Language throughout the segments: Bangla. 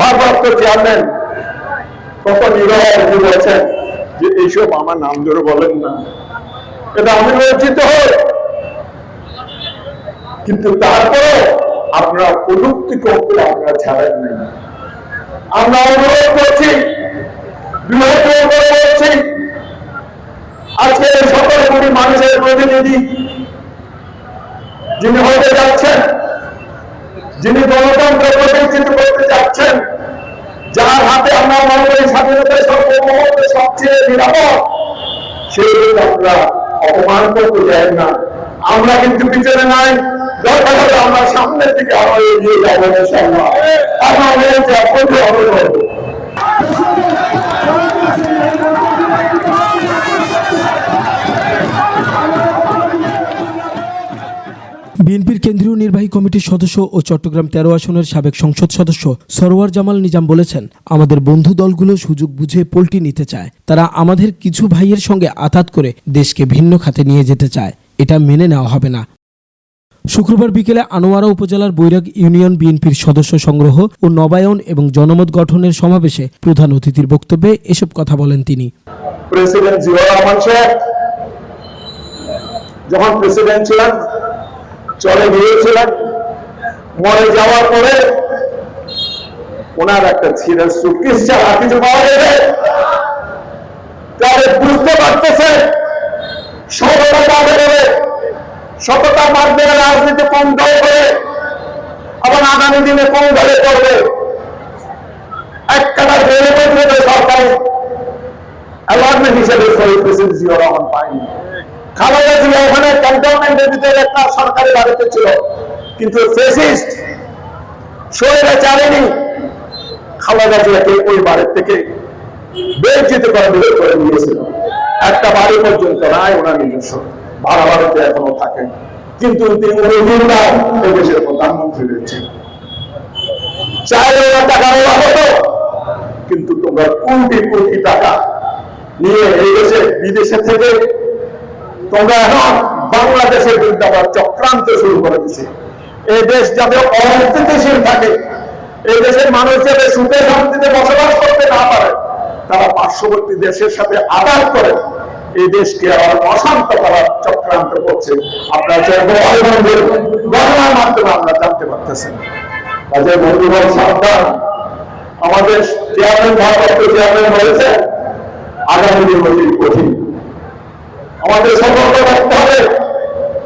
ভারপ্রাপ্ত চেয়ারম্যান যে, এইসব আমার নাম ধরে বলেন না। এটা আমি লজ্জিত কিন্তু তারপরে আপনারা প্রযুক্তি করতে আপনারা ছাড়েন নাই। আমরা অনুরোধ করছি বলছি, আজকে সকল কোটি মানুষের প্রতিনিধি যিনি হতে যাচ্ছেন, যিনি গণতন্ত্র প্রতিষ্ঠিত করতে যাচ্ছেন যার হাতে আমরা মানুষের স্বাধীনতা সর্বমহত্ব সবচেয়ে নিরাপদ। সেই আমরা অপমান করতে চাই না। আমরা কিন্তু পিছনে নাই। আমরা সামনের দিকে আরও এগিয়ে যাব, ইনশাআল্লাহ। আমরা বলছি আপনাকে অনুরোধ নির্বাহী কমিটির সদস্য ও চট্টগ্রাম তেরো আসনের সাবেক সংসদ সদস্য সরোয়ার জামাল নিজাম বলেছেন, আমাদের বন্ধু দলগুলো সুযোগ বুঝে পোল্টি নিতে চায়। তারা আমাদের কিছু ভাইয়ের সঙ্গে আঘাত করে দেশকে ভিন্ন খাতে নিয়ে যেতে চায়। এটা মেনে নেওয়া হবে না। শুক্রবার বিকেলে আনোয়ারা উপজেলার বৈরাগ ইউনিয়ন বিএনপির সদস্য সংগ্রহ ও নবায়ন এবং জনমত গঠনের সমাবেশে প্রধান অতিথির বক্তব্যে এসব কথা বলেন তিনি। প্রেসিডেন্ট জিয়া রহমান যখন প্রেসিডেন্ট ছিলেন চলে গিয়েছিলেন। মরে যাওয়ার পরে ওনার একটা ছিল সুটকেস ছাড়া কিছু পাওয়া যাবে? তাহলে বুঝতে পারতেছে, সততা পাবে মাধ্যমে রাজনীতি কম দল করে, আবার আগামী দিনে কম দলে করবে। এক কাটা বেড়ে পড়বে সরকার। অ্যাওয়ার্ডমেন্ট হিসেবে শহীদ প্রেসিডেন্ট জিয়া রহমান পায়নি। খালেদা জিয়া ক্যান্টনমেন্টের ভিতরে একটা ছিল। কিন্তু চারেনি খালেদা জিয়াকে ওই বাড়ির থেকে বেরচিত করে করে নিয়েছিল। একটা বাড়ি পর্যন্ত নাই, ওনার নিজস্ব ভাড়া বাড়িতে এখনও থাকেন কিন্তু প্রধানমন্ত্রী টাকা নিয়ে এই দেশে, বিদেশে থেকে তোমরা এখন বাংলাদেশের বিরুদ্ধে আবার চক্রান্ত শুরু করে দিছে। এই দেশ যাতে অস্থিতিশীল থাকে, এই দেশের মানুষ যাতে সুখে শান্তিতে বসবাস করতে না পারে, তারা পার্শ্ববর্তী দেশের সাথে আঘাত করে, এই দেশকে আবার অশান্ত করার চক্রান্ত করছে। আপনারা গণনার মাধ্যমে আমরা জানতে পারতেছেন। কাজে বন্ধুগণ সাবধান। আমাদের চেয়ারম্যান ভারপ্রাপ্ত চেয়ারম্যান হয়েছে আগামী দিন কঠিন। আমাদের সতর্ক থাকতে হবে।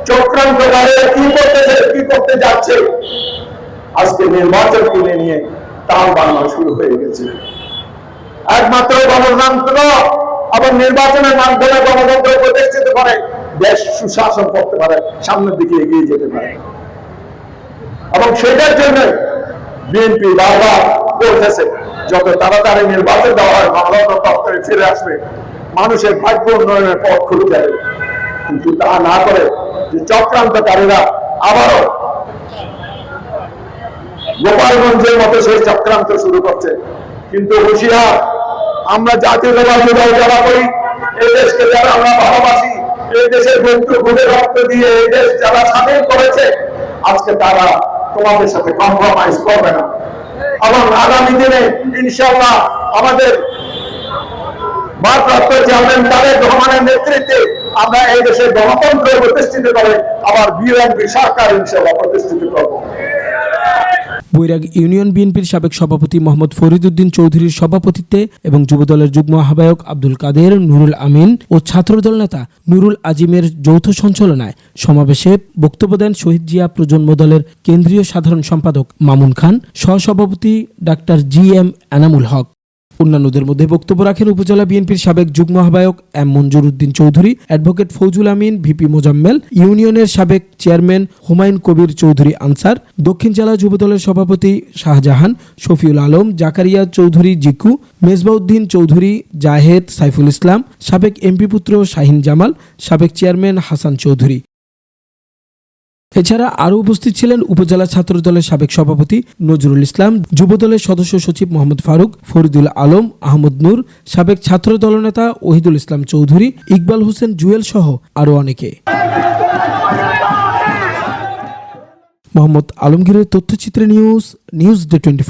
চক্রান্তকারে কি করতেছে কি করতে যাচ্ছে? আজকে নির্বাচন কিনে নিয়ে তাল বাংলা শুরু হয়ে গেছে। একমাত্র গণতন্ত্র এবং নির্বাচনের মাধ্যমে গণতন্ত্র প্রতিষ্ঠিত করে, দেশ সুশাসন করতে পারে, সামনের দিকে এগিয়ে যেতে পারে। এবং সেটার জন্য বিএনপি বারবার বলতেছে, যত তাড়াতাড়ি নির্বাচন দেওয়া হয় গণতন্ত্র ফিরে আসবে। মানুষের ভাগ্য উন্নয়নের পথ খুলে যাবে কিন্তু তা না করে যে চক্রান্তকারীরা আবারও গোপালগঞ্জের মতো সেই চক্রান্ত শুরু করছে। কিন্তু হুশিয়ার, আমরা জাতীয় দল যারা করি এই দেশকে যারা আমরা ভালোবাসি, এই দেশের মৃত্যু ঘুরে রক্ত দিয়ে এই দেশ যারা স্বাধীন করেছে, আজকে তারা তোমাদের সাথে কম্প্রোমাইজ করবে না। এবং আগামী দিনে ইনশাল্লাহ আমাদের ভারপ্রাপ্ত বৈরাগ ইউনিয়ন বিএনপির সাবেক সভাপতি মোহাম্মদ ফরিদুদ্দিন চৌধুরীর সভাপতিত্বে এবং যুবদলের যুগ্ম আহ্বায়ক আব্দুল কাদের, নুরুল আমিন ও ছাত্রদল নেতা নুরুল আজিমের যৌথ সঞ্চালনায় সমাবেশে বক্তব্য দেন শহীদ জিয়া প্রজন্ম দলের কেন্দ্রীয় সাধারণ সম্পাদক মামুন খান, সহসভাপতি doctor G M Enamul Haque. অন্যান্যদের মধ্যে বক্তব্য রাখেন উপজেলা বিএনপির সাবেক যুগ্ম আহ্বায়ক M Manjur Uddin Chowdhury, advocate Fauzul Amin, VP Mozammel, ইউনিয়নের সাবেক চেয়ারম্যান হুমায়ুন কবির চৌধুরী আনসার, দক্ষিণ জেলা যুবদলের সভাপতি শাহজাহান, শফিউল আলম, জাকারিয়া চৌধুরী জিকু, মেজবাউদ্দিন চৌধুরী, জাহেদ সাইফুল ইসলাম, সাবেক এমপি পুত্র শাহিন জামাল, সাবেক চেয়ারম্যান হাসান চৌধুরী। এছাড়া আরও উপস্থিত ছিলেন উপজেলা ছাত্র দলের সাবেক সভাপতি নজরুল ইসলাম যুব দলের সদস্য সচিব মোহাম্মদ ফারুক, ফরিদুল আলম, আহমদ নূর, সাবেক ছাত্র দলনেতা ওহিদুল ইসলাম চৌধুরী, ইকবাল হোসেন জুয়েল সহ আরও অনেকে। মোহাম্মদ আলমগীরের তথ্যচিত্র নিউজ নিউজ ডে টোয়েন্টি